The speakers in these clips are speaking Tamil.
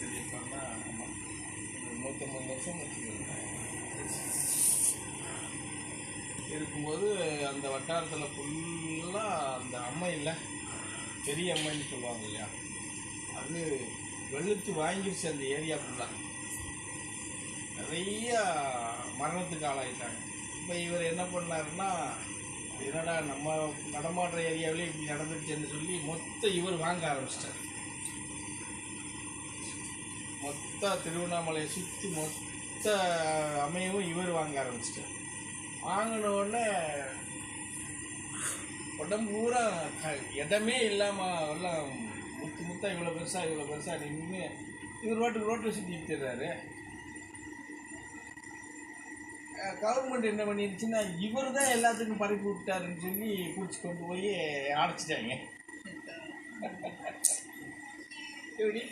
தெரியுமாண்ணா ஆமாம் நூற்றம்பது வருஷம் வச்சுக்கோங்க இருக்கும்போது அந்த வட்டாரத்தில் ஃபுல்லாக அந்த அம்மை இல்லை. பெரிய அம்மைன்னு சொல்லுவாங்க இல்லையா? அது வெளுத்து வாங்கிடுச்சு அந்த ஏரியா ஃபுல்லாக நிறைய மரணத்துக்கு ஆளாயிட்டாங்க. இப்போ இவர் என்ன பண்ணாருன்னா என்னடா நம்ம நடமாடுற ஏரியாவிலே இப்படி நடந்துருச்சுன்னு சொல்லி மொத்த இவர் வாங்க ஆரம்பிச்சிட்டார். மொத்த திருவண்ணாமலையை சுற்றி மொத்த அமையவும் இவர் வாங்க ஆரம்பிச்சிட்டார். வாங்கின உடனே உடம்பு பூரா க- இடமே இல்லாமல் எல்லாம் முத்து முத்தா இவ்வளோ பெருசாக இவ்வளோ பெருசாக நின்று இவர் ரோட்டுக்கு ரோட்டில் சுற்றிட்டுறாரு கவர்மெண்ட் என்ன பண்ணிருச்சுன்னா இவர் தான் எல்லாத்துக்கும் பறிப்பு விட்டாருன்னு சொல்லி பிடிச்சி கொண்டு போய் அடைச்சிட்டாங்க. எப்படி?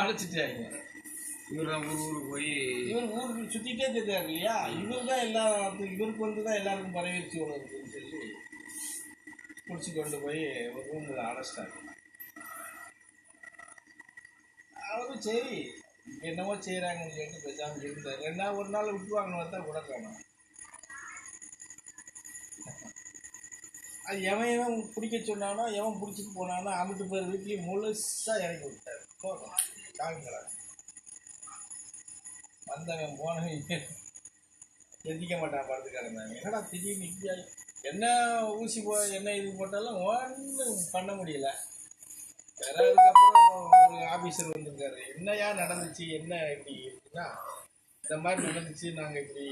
அடைச்சிட்டாங்க. இவர் தான் ஊர் ஊருக்கு போய் இவர் ஊருக்கு சுற்றிட்டே தெரியாரு இல்லையா? இவர் தான் எல்லாத்துக்கும் இவருக்கு வந்து தான் எல்லாருக்கும் பரவிடுச்சு உலகத்துன்னு சொல்லி பிடிச்சி கொண்டு போய் ஒரு ரூமில் அடைச்சிட்டாங்க அவரும் சரி என்னவோ செய்கிறாங்கன்னு சொல்லிட்டு பேசாமல் இருந்தார் ரெண்டு நாள் ஒரு நாள் விட்டுவாங்கன்னு பார்த்தா கூட காணும். அது எவன் எவன் பிடிக்க சொன்னானோ எவன் பிடிச்சிட்டு போனானோ அமிட்டு பேர் வீட்லேயும் முழுசாக இறக்கி விட்டார். போதும். காமிங்களா வந்தவன் போனவன் தெரிஞ்சிக்க மாட்டான் படத்துக்காரன் என்னடா திடீர்னு இப்படி என்ன ஊசி போ என்ன இது போட்டாலும் ஒன்றும் பண்ண முடியல. வேற அதுக்கப்புறம் ஒரு ஆஃபீஸர் வந்திருக்காரு. என்னையா நடந்துச்சு? என்ன இப்படி இருக்குன்னா இந்த மாதிரி நடந்துச்சு நாங்கள் இப்படி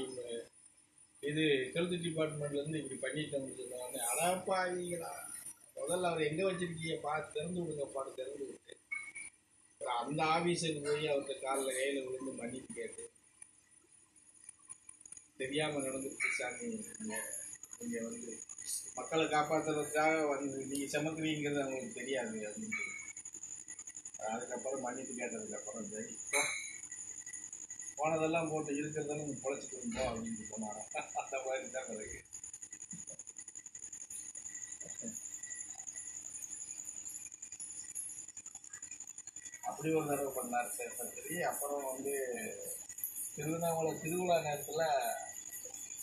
இது ஹெல்த் டிபார்ட்மெண்ட்லேருந்து இப்படி பண்ணிட்டோம்னு சொன்னாங்க. அடப்பாவீங்களா முதல்ல அவர் எங்கே வச்சிருக்கீங்க? பார்த்து திறந்து விடுங்க பாடு திறந்து விடுங்க அப்புறம் அந்த ஆஃபீஸருக்கு போய் அவர்கிட்ட காலில் கையில் விழுந்து மன்னிப்பு கேட்டு தெரியாமல் நடந்துருச்சு சாமி நீங்கள் வந்து மக்களை காப்பாற்றுறதுக்காக வந்து நீங்கள் சமக்குவீங்கிறது அவங்களுக்கு தெரியாது அப்படின்னு அதுக்கப்புறம் மன்னிப்பு கேட்டதுக்கப்புறம் சரி போனதெல்லாம் போட்டு இருக்கிறதெல்லாம் நீ பொழைச்சிட்டு இருந்தோம் அப்படின்னு போனாங்க அந்த மாதிரி தான் பிறகு. அப்படி ஒரு தடவை பண்ணார் சேஷத்திரி அப்புறம் வந்து திருவண்ணாமலை திருவிழா நேரத்தில்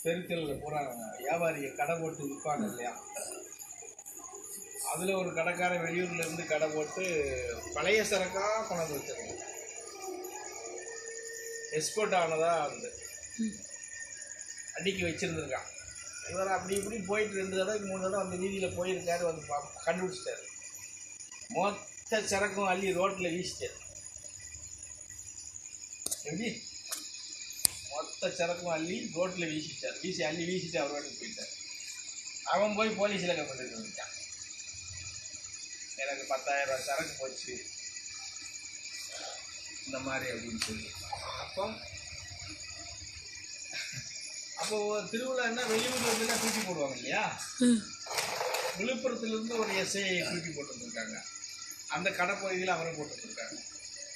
தெருக்களில் பூரா வியாபாரியை கடை போட்டு விற்பாங்க இல்லையா? அதில் ஒரு கடைக்காரன் வெளியூர்லேருந்து கடை போட்டு பழைய சரக்காக கொண்டாந்து வச்சிருக்காங்க எக்ஸ்போர்ட் ஆனதாக வந்து. அடிக்கி வச்சிருந்துருக்கான். இவர் அப்படி இப்படி போயிட்டு ரெண்டு தடவை மூணு தடவை அந்த வீதியில் போயிருக்காரு வந்து பா கண்டுபிடிச்சிட்டாரு. மொத்த சரக்கும் அள்ளி ரோட்டில் வீசிட்டாரு எப்படி? மொத்த சரக்கும் அள்ளி ரோட்டில் வீசிட்டார். வீசி அள்ளி வீசிட்டு அவர் வாட்டுக்கு போயிட்டார். அவன் போய் போலீஸில் கம்ப்ளைண்ட் வந்துட்டான் எனக்கு பத்தாயிரம் ரூபாய் சரக்கு போச்சு. இந்த மாதிரி அப்படின்னு சொல்லி. அப்போ அப்போ திருவிழான்னா வெளியூர்ல இருந்துலாம் தூக்கி போடுவாங்க இல்லையா? விழுப்புரத்துலேருந்து ஒரு எஸ்ஐ தூக்கி போட்டு வந்திருக்காங்க அந்த கடை பகுதியில் அவரை போட்டு கொடுத்தாங்க.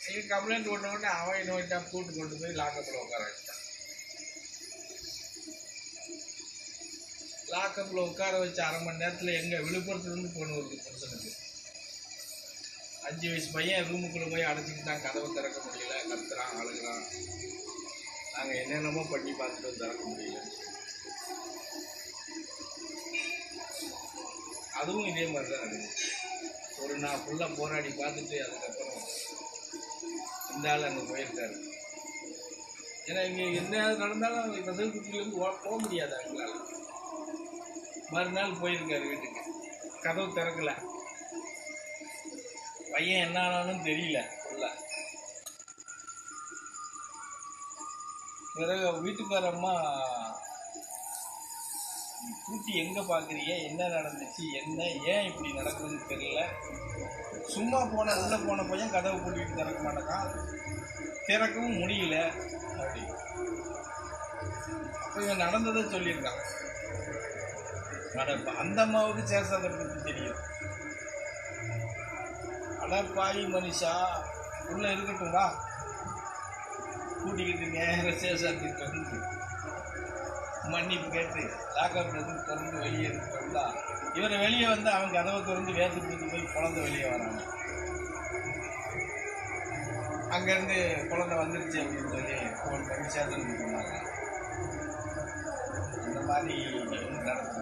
இங்கே கம்ப்ளைண்ட் பண்ண உடனே அவன் என்ன கூட்டு கொண்டு போய் லாக்கப்பில் உட்கார வச்சிட்டான். லாக்கப்பில் உட்கார வச்ச அரை மணி நேரத்தில் எங்கள் விழுப்புரத்துலேருந்து பொண்ணு ஒரு புருஷனுக்கு அஞ்சு வயசு பையன் ரூமுக்குள்ளே போய் அடைச்சிக்கிட்டான். கதவை திறக்க முடியல. கத்துறான் அழுகிறான். நாங்கள் என்னென்னமோ பண்ணி பார்த்துட்டு திறக்க முடியல. அதுவும் இதே மாதிரி தான் இருக்குது ஒரு நாள் ஃபுல்லாக போராடி பார்த்துட்டு அதுக்கப்புறம் இந்த ஆள் அங்கே போயிருக்காரு. ஏன்னா இங்கே என்ன நடந்தாலும் கதவுக்குட்டிலேருந்து போக முடியாது அவங்களால. மறுநாள் போயிருக்காரு வீட்டுக்கு. கதவு திறக்கல. பையன் என்ன ஆனாலும் தெரியல ஃபுல்லாக பிறகு வீட்டுக்கார அம்மா கூட்டி எங்கே பார்க்குறீங்க என்ன நடந்துச்சு? என்ன? ஏன் இப்படி நடக்குதுன்னு தெரியல. சும்மா போன உள்ளே போன பையன் கதவை பூட்டிட்டு திறக்க மாட்டேங்கான் திறக்கவும் முடியல. அப்படி. அப்போ இவன் நடந்ததை சொல்லியிருக்கான். அட அந்த அம்மாவுக்கு சேசாதை பற்றி தெரியும். அடப்பாயி மனுஷா. உள்ளே இருக்கட்டும் வா கூட்டிக்கிட்டு நேரம் சேசாத்துக்கு வந்து மன்னிப்பு கேட்டு லாக்அப்ல திறந்து வெளியே இருந்து இவரை வெளியே வந்து அவன் கதவை திறந்து வேத்து போய் குழந்தை வெளியே வராங்க. அங்கேருந்து குழந்தை வந்துருச்சு அப்படின்னு சொல்லி ஃபோன் பண்ணி சேர்த்து சொன்னாங்க. அந்த மாதிரி நடந்தது